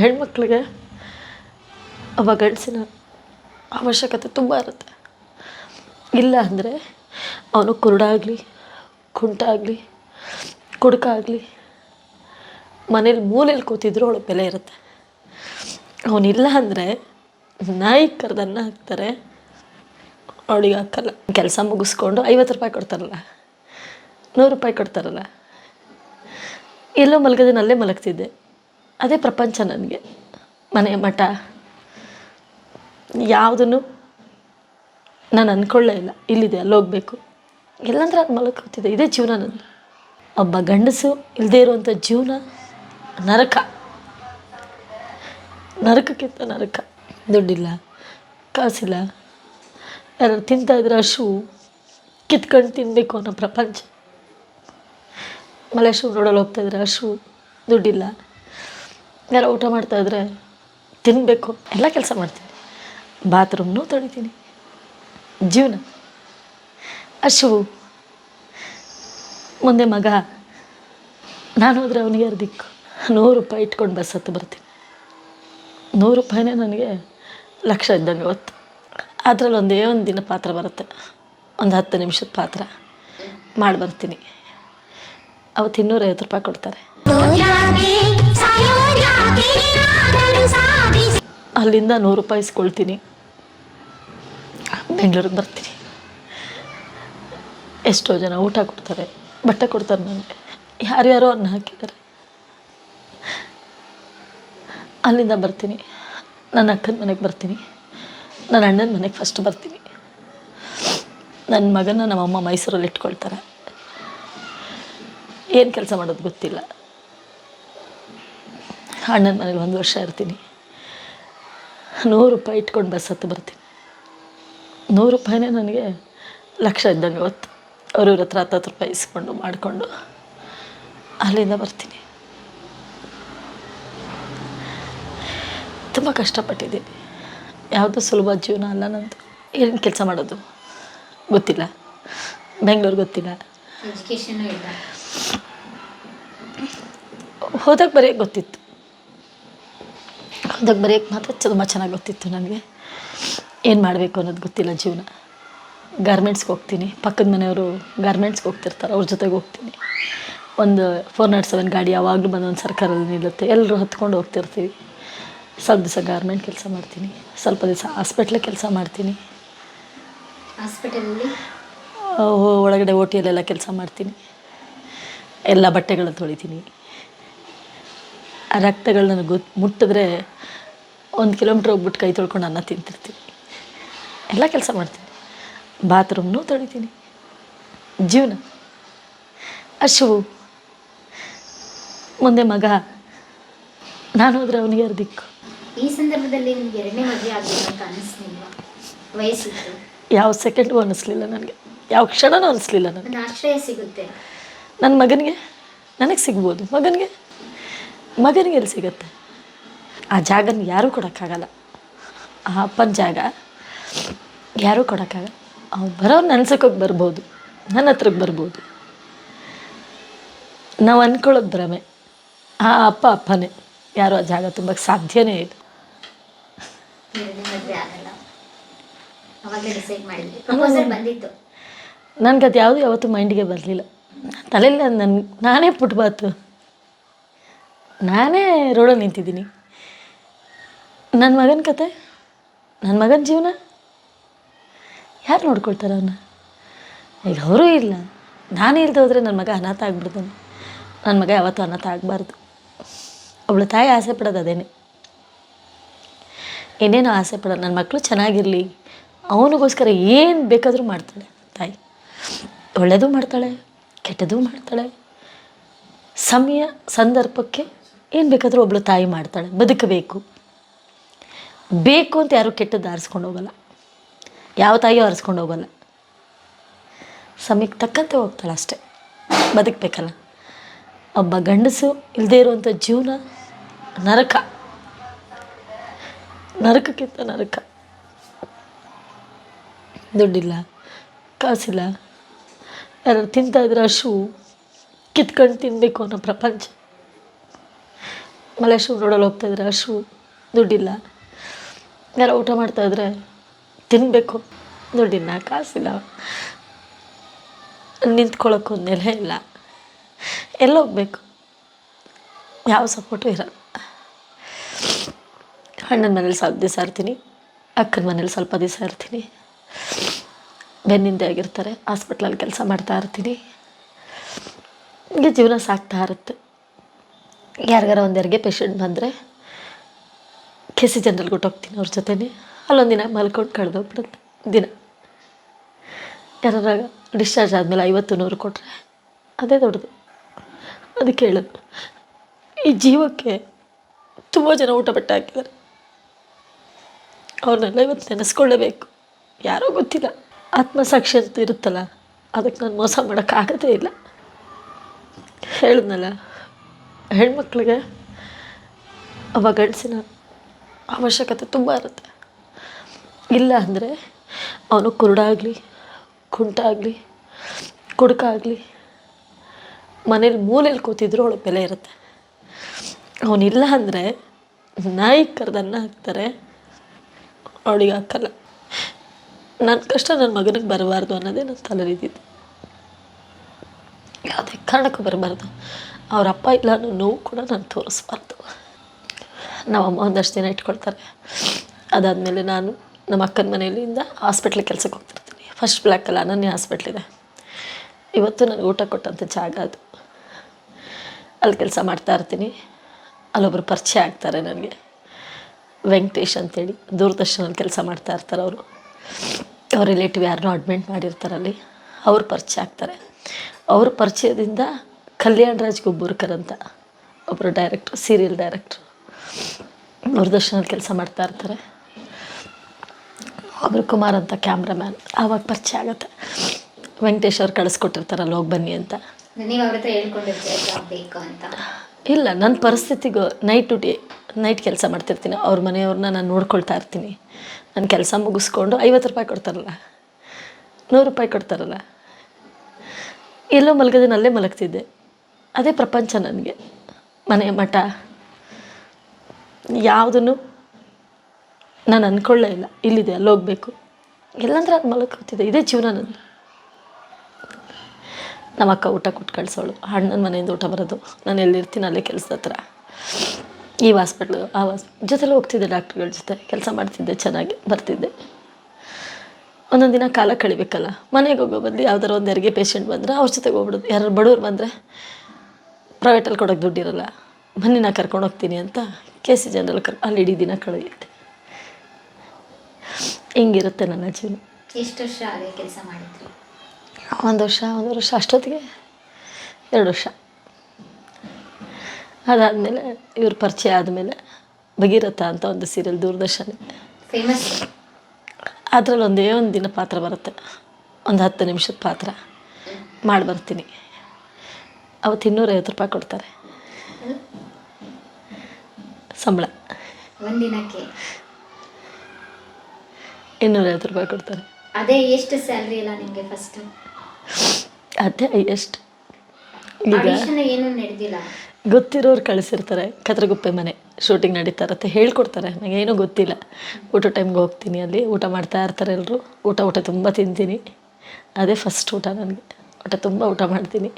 ಹೆಣ್ಮಕ್ಳಿಗೆ ಅವ ಗಂಡಸಿನ ಅವಶ್ಯಕತೆ ತುಂಬ ಇರುತ್ತೆ. ಇಲ್ಲ ಅಂದರೆ ಅವನು ಕುರುಡಾಗಲಿ, ಕುಂಟಾಗಲಿ, ಕುಡುಕಾಗಲಿ, ಮನೇಲಿ ಮೂಲೆಯಲ್ಲಿ ಕೂತಿದ್ರು ಅವಳು ಬೆಲೆ ಇರುತ್ತೆ. ಅವನಿಲ್ಲ ಅಂದರೆ ನಾಯಿ ಕರೆದನ್ನ ಹಾಕ್ತಾರೆ, ಅವಳಿಗೆ ಹಾಕಲ್ಲ. ಕೆಲಸ ಮುಗಿಸ್ಕೊಂಡು ಐವತ್ತು ರೂಪಾಯಿ ಕೊಡ್ತಾರಲ್ಲ, ನೂರು ರೂಪಾಯಿ ಕೊಡ್ತಾರಲ್ಲ. ಎಲ್ಲೋ ಮಲಗದನ್ನ ಅಲ್ಲೇ ಮಲಗ್ತಿದ್ದೆ. ಅದೇ ಪ್ರಪಂಚ ನನಗೆ. ಮನೆ ಮಠ. ಯಾವುದನ್ನು ನಾನು ಅಂದ್ಕೊಳ್ಳೇ ಇಲ್ಲ. ಇಲ್ಲಿದೆ, ಅಲ್ಲಿ ಹೋಗ್ಬೇಕು. ಎಲ್ಲಂದ್ರೆ ಅದು ಮಲಕೋತಿದೆ ಇದೇ ಜೀವನ ನನ್ನ ಒಬ್ಬ ಗಂಡಸು ಇಲ್ಲದೇ ಇರುವಂಥ ಜೀವನ ನರಕ. ನರಕಕ್ಕಿಂತ ನರಕ. ದುಡ್ಡಿಲ್ಲ, ಕಾಸಿಲ್ಲ. ಯಾರು ತಿಂತಾಯಿದ್ರೆ ಹಶು ಕಿತ್ಕೊಂಡು ತಿನ್ನಬೇಕು ಅನ್ನೋ ಪ್ರಪಂಚ. ಮಲೇಶ್ವರ ರೋಡಲ್ಲಿ ಹೋಗ್ತಾಯಿದ್ರೆ ಹಸು ದುಡ್ಡಿಲ್ಲ. ಯಾರೋ ಊಟ ಮಾಡ್ತಾ ಇದ್ರೆ ತಿನ್ನಬೇಕು ಎಲ್ಲ ಕೆಲಸ ಮಾಡ್ತೀನಿ. ಬಾತ್ರೂಮ್ನೂ ತೊಳಿತೀನಿ. ಜೀವನ. ಅಶುವು. ಮುಂದೆ ಮಗ. ನಾನು ಹೋದರೆ ಅವನಿಗೆ ಅರ್ಧಿಕ್ಕು ನೂರು ರೂಪಾಯಿ ಇಟ್ಕೊಂಡು ಬಸ್ ಹತ್ತು ಬರ್ತೀನಿ. ನೂರು ರೂಪಾಯಿನೇ ನನಗೆ ಲಕ್ಷ ಇದ್ದಂಗೆ ಅವತ್ತು ಅದರಲ್ಲಿ ಒಂದೇ ಒಂದು ದಿನ ಪಾತ್ರ ಬರುತ್ತೆ. ಒಂದು ಹತ್ತು ನಿಮಿಷದ ಪಾತ್ರ ಮಾಡಿ ಬರ್ತೀನಿ ಅವತ್ತು ಇನ್ನೂರೈವತ್ತು ರೂಪಾಯಿ ಕೊಡ್ತಾರೆ. ಅಲ್ಲಿಂದ ನೂರು ರೂಪಾಯಿ ಇಸ್ಕೊಳ್ತೀನಿ. ಬೆಂಗಳೂರಿಗೆ ಬರ್ತೀನಿ. ಎಷ್ಟೋ ಜನ ಊಟ ಕೊಡ್ತಾರೆ, ಬಟ್ಟೆ ಕೊಡ್ತಾರೆ ನನಗೆ. ಯಾರ್ಯಾರೋ ಅನ್ನ ಹಾಕಿದ್ದಾರೆ. ಅಲ್ಲಿಂದ ಬರ್ತೀನಿ. ನನ್ನ ಅಕ್ಕನ ಮನೆಗೆ ಬರ್ತೀನಿ. ನನ್ನ ಅಣ್ಣನ ಮನೆಗೆ ಫಸ್ಟ್ ಬರ್ತೀನಿ. ನನ್ನ ಮಗನ ನಮ್ಮಮ್ಮ ಮೈಸೂರಲ್ಲಿ ಇಟ್ಕೊಳ್ತಾರೆ ಏನು ಕೆಲಸ ಮಾಡೋದು ಗೊತ್ತಿಲ್ಲ. ಅಣ್ಣನ ಮನೇಲಿ ಒಂದು ವರ್ಷ ಇರ್ತೀನಿ. ನೂರು ರೂಪಾಯಿ ಇಟ್ಕೊಂಡು ಬಸ್ ಹತ್ತು ಬರ್ತೀನಿ. ನೂರು ರೂಪಾಯಿನೇ ನನಗೆ ಲಕ್ಷ ಇದ್ದಂಗೆ ಇವತ್ತು ಅವ್ರವ್ರ ಹತ್ರ ಹತ್ತತ್ತು ರೂಪಾಯಿ ಇಸ್ಕೊಂಡು ಮಾಡಿಕೊಂಡು ಅಲ್ಲಿಂದ ಬರ್ತೀನಿ. ತುಂಬ ಕಷ್ಟಪಟ್ಟಿದ್ದೀನಿ. ಯಾವುದೂ ಸುಲಭ ಜೀವನ ಅಲ್ಲ ನಂದು. ಏನು ಕೆಲಸ ಮಾಡೋದು? ಗೊತ್ತಿಲ್ಲ. ಬೆಂಗಳೂರು ಗೊತ್ತಿಲ್ಲ. ಹೋದಾಗ ಬರೀ ಗೊತ್ತಿತ್ತು. ಹೋದಾಗ ಬರೆಯೋಕ್ಕೆ ಮಾತ್ರ ತುಂಬ ಚೆನ್ನಾಗಿ ಗೊತ್ತಿತ್ತು ನನಗೆ. ಏನು ಮಾಡಬೇಕು ಅನ್ನೋದು ಗೊತ್ತಿಲ್ಲ ಜೀವನ. ಗಾರ್ಮೆಂಟ್ಸ್ಗೆ ಹೋಗ್ತೀನಿ. ಪಕ್ಕದ ಮನೆಯವರು ಗಾರ್ಮೆಂಟ್ಸ್ಗೆ ಹೋಗ್ತಿರ್ತಾರೆ ಅವ್ರ ಜೊತೆಗೆ ಹೋಗ್ತೀನಿ. ಒಂದು ಫೋರ್ ನಾಟ್ ಸೆವೆನ್ ಗಾಡಿ ಯಾವಾಗಲೂ ಬಂದು ಒಂದು ಸರ್ಕಾರಲ್ಲಿ ನಿಲ್ಲುತ್ತೆ. ಎಲ್ಲರೂ ಹತ್ಕೊಂಡು ಹೋಗ್ತಿರ್ತೀವಿ. ಸ್ವಲ್ಪ ದಿವಸ ಗಾರ್ಮೆಂಟ್ ಕೆಲಸ ಮಾಡ್ತೀನಿ. ಸ್ವಲ್ಪ ದಿವಸ ಹಾಸ್ಪಿಟ್ಲಿಗೆ ಕೆಲಸ ಮಾಡ್ತೀನಿ. ಹಾಸ್ಪಿಟಲಲ್ಲಿ ಒಳಗಡೆ ಓಟಿಯಲ್ಲೆಲ್ಲ ಟಿಯಲ್ಲೆಲ್ಲ ಕೆಲಸ ಮಾಡ್ತೀನಿ. ಎಲ್ಲ ಬಟ್ಟೆಗಳನ್ನ ತೊಳಿತೀನಿ. ಆ ರಕ್ತಗಳು ನನಗೆ ಗೊತ್ತು ಮುಟ್ಟಿದ್ರೆ ಒಂದು ಕಿಲೋಮೀಟ್ರ್ ಹೋಗ್ಬಿಟ್ಟು ಕೈ ತೊಳ್ಕೊಂಡು ಅನ್ನ ತಿಂತಿರ್ತೀನಿ ಎಲ್ಲ ಕೆಲಸ ಮಾಡ್ತೀನಿ. ಬಾತ್ರೂಮ್ನೂ ತೊಳಿತೀನಿ. ಜೀವನ. ಅಶುವು ಮುಂದೆ ಮಗ. ನಾನು ಹೋದ್ರೆ ಅವನಿಗೆ ಯಾರು ದಿಕ್ಕು? ಈ ಸಂದರ್ಭದಲ್ಲಿ ನಿಮ್ಗೆ ಎರಡನೇ ಮದುವೆ ಆಗಬೇಕು ಅಂತ ಅನಿಸ್ಲಿಲ್ವಾ? ವಯಸ್ಸಿತ್ತು. ಯಾವ ಸೆಕೆಂಡ್ಗೂ ಅನ್ನಿಸ್ಲಿಲ್ಲ ನನಗೆ. ಯಾವ ಕ್ಷಣನೂ ಅನ್ನಿಸ್ಲಿಲ್ಲ ನನಗೆ. ಆಶ್ರಯ ಸಿಗುತ್ತೆ. ನನ್ನ ಮಗನಿಗೆ? ನನಗೆ ಸಿಗ್ಬೋದು. ಮಗನಿಗೆ? ಮಗನಿಗೆ ಎಲ್ಲಿ ಸಿಗುತ್ತೆ? ಆ ಜಾಗನ ಯಾರೂ ಕೊಡೋಕ್ಕಾಗಲ್ಲ. ಆ ಅಪ್ಪನ ಜಾಗ ಯಾರೂ ಕೊಡೋಕ್ಕಾಗಲ್ಲ. ಅವ್ನು ಬರೋರು ನೆನ್ಸಕ್ಕೋಗಿ ಬರ್ಬೋದು. ನನ್ನ ಹತ್ರಕ್ಕೆ ಬರ್ಬೋದು. ನಾವು ಅಂದ್ಕೊಳ್ಳೋದು ಭ್ರಮೆ. ಆ ಅಪ್ಪ ಅಪ್ಪನೇ. ಯಾರು ಆ ಜಾಗ ತುಂಬಕ್ಕೆ ಸಾಧ್ಯನೇ ಇದು ನನಗದು ಯಾವುದು ಯಾವತ್ತೂ ಮೈಂಡಿಗೆ ಬರಲಿಲ್ಲ. ತಲೆಯಲ್ಲಿ ನನ್ನ ನಾನೇ ಪುಟ್ಬಾತು. ನಾನೇ ರೋಡಲ್ಲಿ ನಿಂತಿದ್ದೀನಿ. ನನ್ನ ಮಗನ ಕತೆ? ನನ್ನ ಮಗನ ಜೀವನ? ಯಾರು ನೋಡ್ಕೊಳ್ತಾರೆ ಅವನ್ನ ಈಗ ಅವರೂ ಇಲ್ಲ. ನಾನು ಇಲ್ಲದೆ ಹೋದರೆ ನನ್ನ ಮಗ ಅನಾಥ ಆಗ್ಬಿಡ್ತಾನೆ. ನನ್ನ ಮಗ ಯಾವತ್ತೂ ಅನಾಥ ಆಗಬಾರ್ದು. ಅವಳ ತಾಯಿ ಆಸೆ ಪಡೋದು ಅದೇನೆ. ಏನೇನೋ ಆಸೆ ಪಡೋದು. ನನ್ನ ಮಕ್ಕಳು ಚೆನ್ನಾಗಿರಲಿ. ಅವನಿಗೋಸ್ಕರ ಏನು ಬೇಕಾದರೂ ಮಾಡ್ತಾಳೆ ತಾಯಿ. ಒಳ್ಳೆಯದು ಮಾಡ್ತಾಳೆ, ಕೆಟ್ಟದೂ ಮಾಡ್ತಾಳೆ. ಸಮಯ ಸಂದರ್ಭಕ್ಕೆ ಏನು ಬೇಕಾದರೂ ಒಬ್ಬಳು ತಾಯಿ ಮಾಡ್ತಾಳೆ, ಬದುಕಬೇಕು. ಬೇಕು ಅಂತ ಯಾರೂ ಕೆಟ್ಟದ್ದು ಆರಿಸ್ಕೊಂಡು ಹೋಗಲ್ಲ. ಯಾವ ತಾಯಿಯೂ ಆರಿಸ್ಕೊಂಡು ಹೋಗಲ್ಲ. ಸಮಯಕ್ಕೆ ತಕ್ಕಂತೆ ಹೋಗ್ತಾಳೆ ಅಷ್ಟೇ. ಬದುಕಬೇಕಲ್ಲ. ಒಬ್ಬ ಗಂಡಸು ಇಲ್ಲದೇ ಇರುವಂಥ ಜೀವನ ನರಕ. ನರಕಕ್ಕಿಂತ ನರಕ. ದುಡ್ಡಿಲ್ಲ, ಕಾಸಿಲ್ಲ. ಯಾರು ತಿಂತಾಯಿದ್ರೆ ಶೂ ಕಿತ್ಕೊಂಡು ತಿನ್ನಬೇಕು ಅನ್ನೋ ಪ್ರಪಂಚ. ಮಲೇಶು ರೋಡಲ್ಲಿ ಹೋಗ್ತಾಯಿದ್ರೆ ಅಶು ದುಡ್ಡಿಲ್ಲ. ಯಾರೋ ಊಟ ಮಾಡ್ತಾಯಿದ್ರೆ ತಿನ್ನಬೇಕು ದುಡ್ಡಿಲ್ಲ ಕಾಸಿಲ್ಲ. ನಿಂತ್ಕೊಳ್ಳೋಕ್ಕೊಂದು ನೆಲೆ ಇಲ್ಲ. ಎಲ್ಲ ಹೋಗ್ಬೇಕು ಯಾವ ಸಪೋರ್ಟು ಇರಲ್ಲ ಅಣ್ಣನ ಮನೇಲಿ ಸ್ವಲ್ಪ ದಿವಸ ಇರ್ತೀನಿ. ಅಕ್ಕನ ಮನೇಲಿ ಸ್ವಲ್ಪ ದಿವಸ ಇರ್ತೀನಿ. ಬೆನ್ನಿಂದೆ ಆಗಿರ್ತಾರೆ. ಹಾಸ್ಪಿಟ್ಲಲ್ಲಿ ಕೆಲಸ ಮಾಡ್ತಾ ಇರ್ತೀನಿ. ಹೀಗೆ ಜೀವನ ಸಾಗ್ತಾ ಇರುತ್ತೆ. ಯಾರಿಗಾರ ಒಂದು ಯಾರಿಗೆ ಪೇಷಂಟ್ ಬಂದರೆ ಕೆ ಸಿ ಜನರಲ್ಗೆ ಹೋಗ್ತೀನಿ ಅವ್ರ ಜೊತೆನೇ. ಅಲ್ಲೊಂದು ದಿನ ಮಲ್ಕೊಂಡು ಕಳೆದೋಗ್ಬಿಡುತ್ತೆ. ದಿನ. ಯಾರಾಗ ಡಿಸ್ಚಾರ್ಜ್ ಆದಮೇಲೆ ಐವತ್ತು ನೂರು ಕೊಟ್ಟರೆ ಅದೇ ದೊಡ್ಡದು. ಅದಕ್ಕೆ ಹೇಳೋದು ಈ ಜೀವಕ್ಕೆ ತುಂಬ ಜನ ಊಟ ಬಟ್ಟೆ ಹಾಕಿದ್ದಾರೆ. ಅವ್ರನ್ನೆಲ್ಲ ಇವತ್ತು ನೆನೆಸ್ಕೊಳ್ಳೇಬೇಕು. ಯಾರೋ ಗೊತ್ತಿಲ್ಲ. ಆತ್ಮಸಾಕ್ಷಿ ಅಂತ ಇರುತ್ತಲ್ಲ, ಅದಕ್ಕೆ ನಾನು ಮೋಸ ಮಾಡೋಕ್ಕಾಗದೇ ಇಲ್ಲ. ಹೇಳಿದ್ನಲ್ಲ? ಹೆಣ್ಮಕ್ಳಿಗೆ ಅವ ಗಂಡಸಿನ ಅವಶ್ಯಕತೆ ತುಂಬ ಇರುತ್ತೆ. ಇಲ್ಲ ಅಂದರೆ ಅವನು ಕುರುಡಾಗಲಿ, ಕುಂಟಾಗಲಿ, ಕುಡುಕಾಗಲಿ, ಮನೇಲಿ ಮೂಲೆಯಲ್ಲಿ ಕೂತಿದ್ರು ಅವಳಿಗೆ ಬೆಲೆ ಇರುತ್ತೆ. ಅವನಿಲ್ಲ ಅಂದರೆ ನಾಯಿ ಕರೆದನ್ನ ಹಾಕ್ತಾರೆ, ಅವಳಿಗೆ ಹಾಕಲ್ಲ. ನನ್ನ ಕಷ್ಟ ನನ್ನ ಮಗನಿಗೆ ಬರಬಾರ್ದು ಅನ್ನೋದೇ ನನ್ನ ತಲೆಲಿದ್ದಿದ್ದು ಯಾವುದೇ ಕಾರಣಕ್ಕೂ ಬರಬಾರ್ದು. ಅವ್ರ ಅಪ್ಪ ಇಲ್ಲ ಅನ್ನೋ ನೋವು ಕೂಡ ನಾನು ತೋರಿಸ್ಬಾರ್ದು. ನಮ್ಮಮ್ಮ ಒಂದಷ್ಟು ದಿನ ಇಟ್ಕೊಳ್ತಾರೆ. ಅದಾದಮೇಲೆ ನಾನು ನಮ್ಮ ಅಕ್ಕನ ಮನೆಯಲ್ಲಿಂದ ಹಾಸ್ಪಿಟ್ಲಿಗೆ ಕೆಲಸಕ್ಕೆ ಹೋಗ್ತಿರ್ತೀನಿ. ಫಸ್ಟ್ ಬ್ಲ್ಯಾಕಲ್ಲಿ ಅನನ್ಯ ಹಾಸ್ಪಿಟ್ಲಿದೆ ಇವತ್ತು ನನಗೆ ಊಟ ಕೊಟ್ಟಂಥ ಜಾಗ ಅದು. ಅಲ್ಲಿ ಕೆಲಸ ಮಾಡ್ತಾ ಇರ್ತೀನಿ. ಅಲ್ಲೊಬ್ಬರು ಪರಿಚಯ ಆಗ್ತಾರೆ ನನಗೆ. ವೆಂಕಟೇಶ್ ಅಂತೇಳಿ ದೂರದರ್ಶನಲ್ಲಿ ಕೆಲಸ ಮಾಡ್ತಾ ಇರ್ತಾರೆ ಅವರು. ಅವ್ರ ರಿಲೇಟಿವ್ ಯಾರನ್ನೂ ಅಡ್ಮಿಟ್ ಮಾಡಿರ್ತಾರಲ್ಲಿ ಅವ್ರು ಪರಿಚಯ ಆಗ್ತಾರೆ. ಅವ್ರ ಪರಿಚಯದಿಂದ ಕಲ್ಯಾಣ್ ರಾಜ್ ಗುಬ್ಬೂರ್ಕರ್ ಅಂತ ಒಬ್ಬರು ಡೈರೆಕ್ಟ್ರು ಸೀರಿಯಲ್ ಡೈರೆಕ್ಟ್ರು ದೂರದರ್ಶನಲ್ಲಿ ಕೆಲಸ ಮಾಡ್ತಾ ಇರ್ತಾರೆ. ಒಬ್ಬರು ಕುಮಾರ್ ಅಂತ ಕ್ಯಾಮ್ರಾಮ್ಯಾನ್ ಆವಾಗ ಪರಿಚಯ ಆಗುತ್ತೆ. ವೆಂಕಟೇಶ್ ಅವ್ರು ಕಳಿಸ್ಕೊಟ್ಟಿರ್ತಾರಲ್ಲ ಹೋಗಿ ಬನ್ನಿ ಅಂತ. ಇಲ್ಲ ನನ್ನ ಪರಿಸ್ಥಿತಿಗೂ ನೈಟ್ ಡ್ಯೂಟಿ ನೈಟ್ ಕೆಲಸ ಮಾಡ್ತಿರ್ತೀನಿ. ಅವ್ರ ಮನೆಯವ್ರನ್ನ ನಾನು ನೋಡ್ಕೊಳ್ತಾ ಇರ್ತೀನಿ. ನನ್ನ ಕೆಲಸ ಮುಗಿಸ್ಕೊಂಡು ಐವತ್ತು ರೂಪಾಯಿ ಕೊಡ್ತಾರಲ್ಲ ನೂರು ರೂಪಾಯಿ ಕೊಡ್ತಾರಲ್ಲ. ಎಲ್ಲೋ ಮಲಗದನ್ನ ಅಲ್ಲೇ ಮಲಗ್ತಿದ್ದೆ. ಅದೇ ಪ್ರಪಂಚ ನನಗೆ. ಮನೆ ಮಠ. ಯಾವುದನ್ನು ನಾನು ಅಂದ್ಕೊಳ್ಳೇ ಇಲ್ಲ. ಇಲ್ಲಿದೆ, ಅಲ್ಲಿ ಹೋಗ್ಬೇಕು. ಎಲ್ಲಂದ್ರೆ ಅದು ಮಲಕೋತಿದೆ ಇದೇ ಜೀವನ ನಂದು ನಮ್ಮ ಅಕ್ಕ ಊಟ ಕೊಟ್ಟು ಕಳ್ಸೋಳು. ಅಣ್ಣನ ಮನೆಯಿಂದ ಊಟ ಬರೋದು. ನಾನು ಎಲ್ಲಿರ್ತೀನಿ ಅಲ್ಲೇ ಕೆಲಸದ ಹತ್ರ. ಈ ಹಾಸ್ಪಿಟ್ಲು ಆ ಹಾಸ್ ಜೊತೆಲಿ ಹೋಗ್ತಿದ್ದೆ ಡಾಕ್ಟ್ರುಗಳ ಜೊತೆ. ಕೆಲಸ ಮಾಡ್ತಿದ್ದೆ, ಚೆನ್ನಾಗಿ ಬರ್ತಿದ್ದೆ. ಒಂದೊಂದು ದಿನ ಕಾಲ ಕಳಿಬೇಕಲ್ಲ. ಮನೆಗೆ ಹೋಗೋ ಬದಲು ಯಾವ್ದಾರು ಒಂದು ಯಾರಿಗೆ ಪೇಷಂಟ್ ಬಂದರೆ ಅವ್ರ ಜೊತೆಗೆ ಹೋಗ್ಬಿಡೋದು. ಯಾರು ಬಡವ್ರು ಬಂದರೆ ಪ್ರೈವೇಟಲ್ಲಿ ಕೊಡೋಕ್ಕೆ ದುಡ್ಡಿರಲ್ಲ ಬನ್ನಿ ನಾ ಕರ್ಕೊಂಡು ಹೋಗ್ತೀನಿ ಅಂತ ಕೆ ಸಿ ಜನರಲ್ ಕರ್ ಅಲ್ಲಿ ಇಡೀ ದಿನ ಕಳೆಯುತ್ತೆ. ಹಿಂಗಿರುತ್ತೆ ನನ್ನ ಜೀವನ? ಎಷ್ಟು ವರ್ಷ ಅದೇ ಕೆಲಸ ಮಾಡಿದ್ರಿ? ಒಂದು ವರ್ಷ ಒಂದು ವರ್ಷ ಅಷ್ಟೊತ್ತಿಗೆ. ಎರಡು ವರ್ಷ. ಅದಾದಮೇಲೆ ಇವ್ರ ಪರಿಚಯ ಆದಮೇಲೆ ಭಗೀರಥ ಅಂತ ಒಂದು ಸೀರಿಯಲ್ ದೂರದರ್ಶನ. ಫೇಮಸ್ ಅದರಲ್ಲಿ ಒಂದೇ ಒಂದು ದಿನ ಪಾತ್ರ ಬರುತ್ತೆ. ಒಂದು ಹತ್ತು ನಿಮಿಷದ ಪಾತ್ರ. ಮಾಡಿ ಬರ್ತೀನಿ. ಅವತ್ತು ಇನ್ನೂರೈವತ್ತು ರೂಪಾಯಿ ಕೊಡ್ತಾರೆ. ಸಂಬಳ. ಒಂದಿನಕ್ಕೆ. ಇನ್ನೂರೈವತ್ತು ರೂಪಾಯಿ ಕೊಡ್ತಾರೆ. ಅದೇ ಎಷ್ಟು ಸ್ಯಾಲ್ರಿ ಇಲ್ಲ ನಿಮಗೆ ಫಸ್ಟ್ ಅದೇ ಎಷ್ಟು? ಈಗ ಆಡಿಷನ್ ಏನು ನಡೆದಿಲ್ಲ. ಗೊತ್ತಿರೋರು ಕಳಿಸಿರ್ತಾರೆ ಕತ್ರಗುಪ್ಪೆ ಮನೆ ಶೂಟಿಂಗ್ ನಡೀತಾ ಇರುತ್ತೆ ಹೇಳ್ಕೊಡ್ತಾರೆ ನನಗೇನೂ ಗೊತ್ತಿಲ್ಲ. ಊಟ ಟೈಮ್ಗೆ ಹೋಗ್ತೀನಿ ಅಲ್ಲಿ ಊಟ ಮಾಡ್ತಾ ಇರ್ತಾರೆ ಎಲ್ಲರೂ ಊಟ ಊಟ ತುಂಬ ತಿಂತೀನಿ. ಅದೇ ಫಸ್ಟ್ ಊಟ ನನಗೆ. ಊಟ ತುಂಬ ಊಟ ಮಾಡ್ತೀನಿ.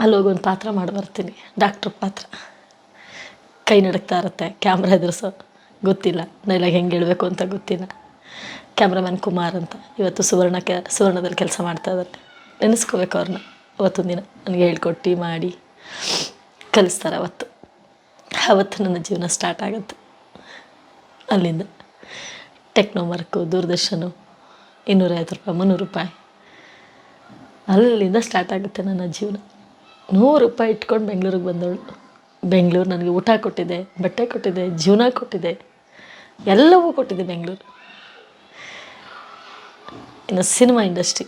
ಅಲ್ಲಿ ಹೋಗಿ ಒಂದು ಪಾತ್ರ ಮಾಡಿ ಬರ್ತೀನಿ. ಡಾಕ್ಟ್ರ್ ಪಾತ್ರ. ಕೈ ನಡುಕ್ತಾ ಇರುತ್ತೆ, ಕ್ಯಾಮ್ರಾ ಎದುರಿಸೋ ಗೊತ್ತಿಲ್ಲ. ಡೈಲಾಗ್ ಹೆಂಗೆ ಹೇಳಬೇಕು ಅಂತ ಗೊತ್ತಿಲ್ಲ. ಕ್ಯಾಮ್ರಾಮನ್ ಕುಮಾರ್ ಅಂತ. ಇವತ್ತು ಸುವರ್ಣ ಕೆ, ಸುವರ್ಣದಲ್ಲಿ ಕೆಲಸ ಮಾಡ್ತಾ ಇದ್ದಾರೆ ನೆನೆಸ್ಕೋಬೇಕು ಅವ್ರನ್ನ ಅವತ್ತೊಂದು ದಿನ ನನಗೆ ಹೇಳ್ಕೊಟ್ಟು ಮಾಡಿ ಕಲಿಸ್ತಾರೆ ಅವತ್ತು. ಅವತ್ತು ನನ್ನ ಜೀವನ ಸ್ಟಾರ್ಟ್ ಆಗುತ್ತೆ. ಅಲ್ಲಿಂದ. ಟೆಕ್ನೋ ವರ್ಕು ದೂರದರ್ಶನ, ಇನ್ನೂರೈವತ್ತು ರೂಪಾಯಿ, ಮುನ್ನೂರು ರೂಪಾಯಿ. ಅಲ್ಲಿಂದ ಸ್ಟಾರ್ಟ್ ಆಗುತ್ತೆ ನನ್ನ ಜೀವನ. ನೂರು ರೂಪಾಯಿ ಇಟ್ಕೊಂಡು ಬೆಂಗಳೂರಿಗೆ ಬಂದವಳು. ಬೆಂಗಳೂರು ನನಗೆ ಊಟ ಕೊಟ್ಟಿದೆ ಬಟ್ಟೆ ಕೊಟ್ಟಿದೆ ಜೀವನ ಕೊಟ್ಟಿದೆ ಎಲ್ಲವೂ ಕೊಟ್ಟಿದೆ ಬೆಂಗಳೂರು. ಇನ್ನು ಸಿನಿಮಾ ಇಂಡಸ್ಟ್ರಿ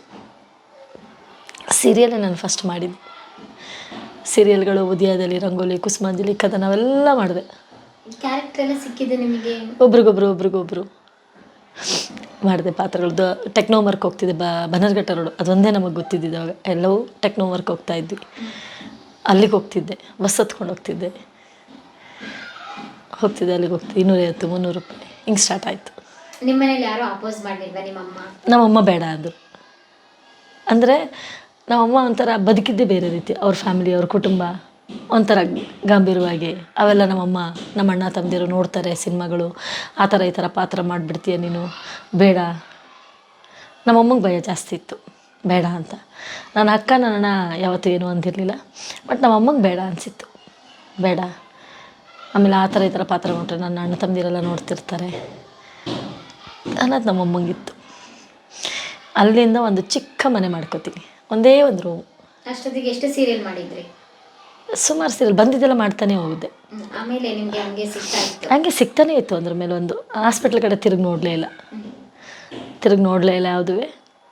ಸೀರಿಯಲೇ ನಾನು ಫಸ್ಟ್ ಮಾಡಿದ್ದು. ಸೀರಿಯಲ್ಗಳು ಉದಯದಲ್ಲಿ ರಂಗೋಲಿ ಕುಸುಮಾಂಜಲಿ ಕಥನ ಅವೆಲ್ಲ ಮಾಡಿದೆ. ಕ್ಯಾರೆಕ್ಟರ್ ಎಲ್ಲ ಸಿಕ್ಕಿದೆ ನಿಮಗೆ? ಒಬ್ರಿಗೊಬ್ರು ಒಬ್ರಿಗೊಬ್ರು. ಮಾಡಿದೆ ಪಾತ್ರಗಳು ಟೆಕ್ನೋ ವರ್ಕ್ ಹೋಗ್ತಿದ್ದೆ ಬ ಬನರ್ಘಟ್ಟ ರೋಡು ಅದೊಂದೇ ನಮಗೆ ಗೊತ್ತಿದ್ದಿದ್ದು ಅವಾಗ ಎಲ್ಲವೂ ಟೆಕ್ನೋ ವರ್ಕ್ ಹೋಗ್ತಾ ಇದ್ವಿ. ಅಲ್ಲಿಗೆ ಹೋಗ್ತಿದ್ದೆ. ಬಸ್ ಹತ್ಕೊಂಡು ಹೋಗ್ತಿದ್ದೆ. ಹೋಗ್ತಿದ್ದೆ ಅಲ್ಲಿಗೆ ಹೋಗ್ತಿದ್ದೆ. ಇನ್ನೂರೈವತ್ತು ಮುನ್ನೂರು ರೂಪಾಯಿ. ಹಿಂಗೆ ಸ್ಟಾರ್ಟ್ ಆಯಿತು. ನಿಮ್ಮ ಮನೇಲಿ ಯಾರು ಅಪೋಸ್ ಅಮ್ಮ? ನಿಮ್ಮಮ್ಮ ನಮ್ಮಮ್ಮ ಬೇಡ ಅದು. ಅಂದರೆ ನಮ್ಮಮ್ಮ ಒಂಥರ ಬದುಕಿದ್ದೇ ಬೇರೆ ರೀತಿ. ಅವ್ರ ಫ್ಯಾಮಿಲಿ ಅವ್ರ ಕುಟುಂಬ. ಒಂಥರ ಗಂಭೀರವಾಗಿ ಅವೆಲ್ಲ ನಮ್ಮಮ್ಮ ನಮ್ಮ ಅಣ್ಣ ತಮ್ಮದಿರು ನೋಡ್ತಾರೆ ಸಿನಿಮಾಗಳು. ಆ ಥರ ಈ ಥರ ಪಾತ್ರ ಮಾಡಿಬಿಡ್ತೀಯ ನೀನು? ಬೇಡ. ನಮ್ಮಮ್ಮಂಗೆ ಭಯ ಜಾಸ್ತಿ ಇತ್ತು. ಬೇಡ ಅಂತ. ನನ್ನ ಅಕ್ಕ, ನನ್ನ ಯಾವತ್ತೂ ಏನೂ ಅಂದಿರಲಿಲ್ಲ. ಬಟ್ ನಮ್ಮಮ್ಮಂಗೆ ಬೇಡ ಅನಿಸಿತ್ತು. ಬೇಡ. ಆಮೇಲೆ ಆ ಥರ ಈ ಥರ ಪಾತ್ರ ಮಾಡ್ರೆ ನನ್ನ ಅಣ್ಣ ತಮ್ಮದಿರೆಲ್ಲ ನೋಡ್ತಿರ್ತಾರೆ. ಅನ್ನೋದು ನಮ್ಮಮ್ಮಂಗಿತ್ತು. ಅಲ್ಲಿಂದ ಒಂದು ಚಿಕ್ಕ ಮನೆ ಮಾಡ್ಕೋತೀನಿ ಒಂದೇ ಒಂದು ರೂಮ್ ಅಷ್ಟೊತ್ತಿಗೆ ಎಷ್ಟು ಸೀರಿಯಲ್ ಮಾಡಿದ್ರಿ? ಸುಮಾರು ಸೀರೆ ಬಂದಿದ್ದೆಲ್ಲ ಮಾಡ್ತಾನೆ ಹೋಗಿದ್ದೆ. ಆಮೇಲೆ ನಿಮಗೆ ಹಂಗೆ ಸಿಗ್ತಾ ಇತ್ತು. ಹಂಗೆ ಸಿಗ್ತಾನೆ ಇತ್ತು ಅದ್ರ ಮೇಲೆ ಒಂದು ಹಾಸ್ಪಿಟ್ಲ್ ಕಡೆ ತಿರುಗಿ ನೋಡಲೇ ಇಲ್ಲ. ತಿರುಗಿ ನೋಡಲೇ ಇಲ್ಲ ಯಾವುದೂ